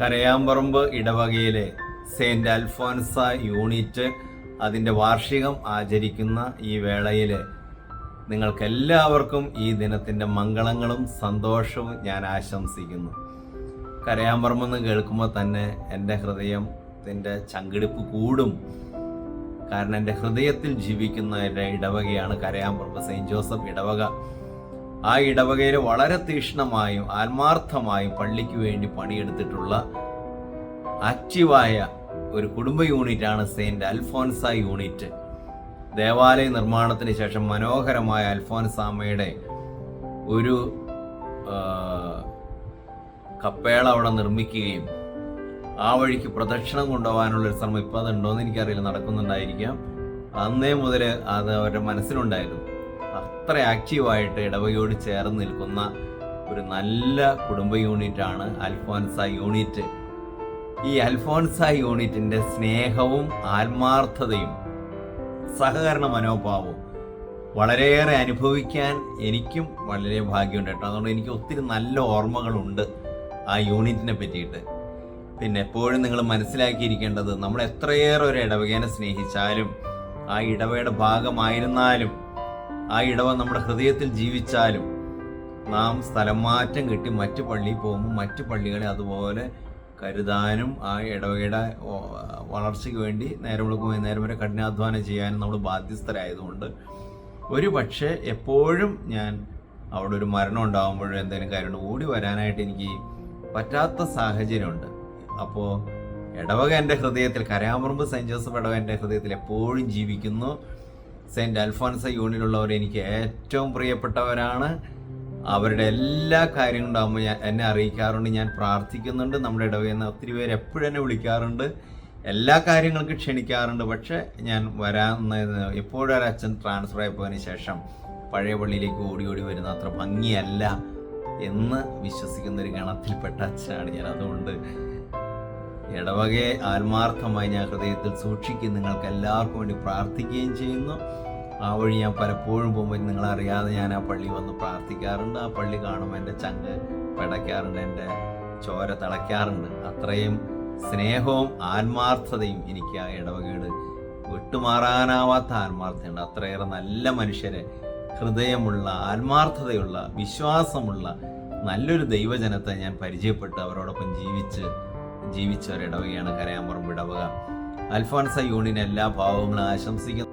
കരയാമ്പറമ്പ് ഇടവകയിലെ Saint Alphonsa unit അതിന്റെ വാർഷികം ആചരിക്കുന്ന ഈ വേളയിൽ നിങ്ങൾക്കെല്ലാവർക്കും ഈ ദിനത്തിന്റെ മംഗളങ്ങളും സന്തോഷവും ഞാൻ ആശംസിക്കുന്നു. കരയാമ്പറമ്പെന്ന് കേൾക്കുമ്പോൾ തന്നെ എന്റെ ഹൃദയത്തിന്റെ ചങ്കിടിപ്പ് കൂടും. കാരണം എന്റെ ഹൃദയത്തിൽ ജീവിക്കുന്ന എന്റെ ഇടവകയാണ് കരയാമ്പറമ്പ് സെയിന്റ് ജോസഫ് ഇടവക. ആ ഇടവകയിൽ വളരെ തീക്ഷ്ണമായും ആത്മാർത്ഥമായും പള്ളിക്ക് വേണ്ടി പണിയെടുത്തിട്ടുള്ള ആക്റ്റീവായ ഒരു കുടുംബ യൂണിറ്റാണ് സെയിന്റ് അൽഫോൻസ യൂണിറ്റ്. ദേവാലയ നിർമ്മാണത്തിന് ശേഷം മനോഹരമായ അൽഫോൻസാമയുടെ ഒരു കപ്പേള അവിടെ നിർമ്മിക്കുകയും ആ വഴിക്ക് പ്രദക്ഷിണം കൊണ്ടുപോകാനുള്ള ഒരു ശ്രമം ഇപ്പം അതുണ്ടോയെന്ന് എനിക്കറിയില്ല. നടക്കുന്നുണ്ടായിരിക്കാം. അന്നേ മുതൽ അത് അവരുടെ മനസ്സിലുണ്ടായിരുന്നു. അത്ര ആക്റ്റീവായിട്ട് ഇടവകയോട് ചേർന്ന് നിൽക്കുന്ന ഒരു നല്ല കുടുംബ യൂണിറ്റാണ് അൽഫോൻസ യൂണിറ്റ് ഈ അൽഫോൻസ യൂണിറ്റിന്റെ സ്നേഹവും ആത്മാർത്ഥതയും സഹകരണ മനോഭാവവും വളരെയേറെ അനുഭവിക്കാൻ എനിക്കും വളരെ ഭാഗ്യമുണ്ട് കേട്ടോ. അതുകൊണ്ട് എനിക്ക് ഒത്തിരി നല്ല ഓർമ്മകളുണ്ട് ആ യൂണിറ്റിനെ പറ്റിയിട്ട്. പിന്നെ എപ്പോഴും നിങ്ങൾ മനസ്സിലാക്കിയിരിക്കേണ്ടത് നമ്മൾ എത്രയേറെ ഒരു ഇടവകേനെ സ്നേഹിച്ചാലും ആ ഇടവയുടെ ഭാഗമായിരുന്നാലും ആ ഇടവ നമ്മുടെ ഹൃദയത്തിൽ ജീവിച്ചാലും നാം സ്ഥലം മാറ്റം കിട്ടി മറ്റു പള്ളിയിൽ പോകുമ്പോൾ മറ്റു പള്ളികളെ അതുപോലെ കരുതാനും ആ ഇടവകയുടെ ഓ, വളർച്ചയ്ക്ക് വേണ്ടി നേരം വിളിക്കുമ്പോൾ നേരം വരെ കഠിനാധ്വാനം ചെയ്യാനും നമ്മൾ ബാധ്യസ്ഥരായതുകൊണ്ട് ഒരു പക്ഷേ എപ്പോഴും ഞാൻ അവിടെ ഒരു മരണം ഉണ്ടാകുമ്പോഴും എന്തെങ്കിലും കാര്യമുണ്ട് ഓടി വരാനായിട്ട് എനിക്ക് പറ്റാത്ത സാഹചര്യമുണ്ട്. അപ്പോൾ ഇടവക എന്റെ ഹൃദയത്തിൽ കരാമറുമ്പ് സെന്റ് ജോസഫ് ഇടവക എന്റെ ഹൃദയത്തിൽ എപ്പോഴും ജീവിക്കുന്നു. സെന്റ് അൽഫോൻസ യൂണിയനിലുള്ളവർ എനിക്ക് ഏറ്റവും പ്രിയപ്പെട്ടവരാണ്. അവരുടെ എല്ലാ കാര്യങ്ങളും ഉണ്ടാകുമ്പോൾ ഞാൻ എന്നെ അറിയിക്കാറുണ്ട് ഞാൻ പ്രാർത്ഥിക്കുന്നുണ്ട് നമ്മുടെ ഇടവേ നിന്ന് ഒത്തിരി പേര് എപ്പോഴും എന്നെ വിളിക്കാറുണ്ട്. എല്ലാ കാര്യങ്ങൾക്കും ക്ഷണിക്കാറുണ്ട് പക്ഷേ ഞാൻ വരാൻ എപ്പോഴും അച്ഛൻ ട്രാൻസ്ഫർ ആയി പോയതിന് ശേഷം പഴയ പള്ളിയിലേക്ക് ഓടി ഓടി വരുന്ന അത്ര ഭംഗിയല്ല എന്ന് വിശ്വസിക്കുന്ന ഒരു ഗണത്തിൽപ്പെട്ട അച്ഛനാണ് ഞാൻ അതുകൊണ്ട്. ഇടവകയെ ആത്മാർത്ഥമായി ഞാൻ ഹൃദയത്തിൽ സൂക്ഷിക്കുകയും നിങ്ങൾക്ക് എല്ലാവർക്കും വേണ്ടി പ്രാർത്ഥിക്കുകയും ചെയ്യുന്നു. ആ വഴി ഞാൻ പലപ്പോഴും പോകുമ്പോൾ നിങ്ങളറിയാതെ ഞാൻ ആ പള്ളി വന്ന് പ്രാർത്ഥിക്കാറുണ്ട്. ആ പള്ളി കാണുമ്പോൾ എന്റെ ചങ്ക് പിടയ്ക്കാറുണ്ട് എന്റെ ചോര തിളയ്ക്കാറുണ്ട്. അത്രയും സ്നേഹവും ആത്മാർത്ഥതയും എനിക്ക് ആ ഇടവകയോട് വിട്ടുമാറാനാവാത്ത ആത്മാർത്ഥതയുണ്ട്. അത്രയേറെ നല്ല മനുഷ്യരെ ഹൃദയമുള്ള ആത്മാർത്ഥതയുള്ള വിശ്വാസമുള്ള നല്ലൊരു ദൈവജനത്തെ ഞാൻ പരിചയപ്പെട്ട് അവരോടൊപ്പം ജീവിച്ച് ജീവിച്ച ഇടവകയാണ് കരയാമ്പറമ്പ് ഇടവക അൽഫോൺസ യൂണിയൻ എല്ലാ ഭാവങ്ങളും ആശംസിക്കുന്നു.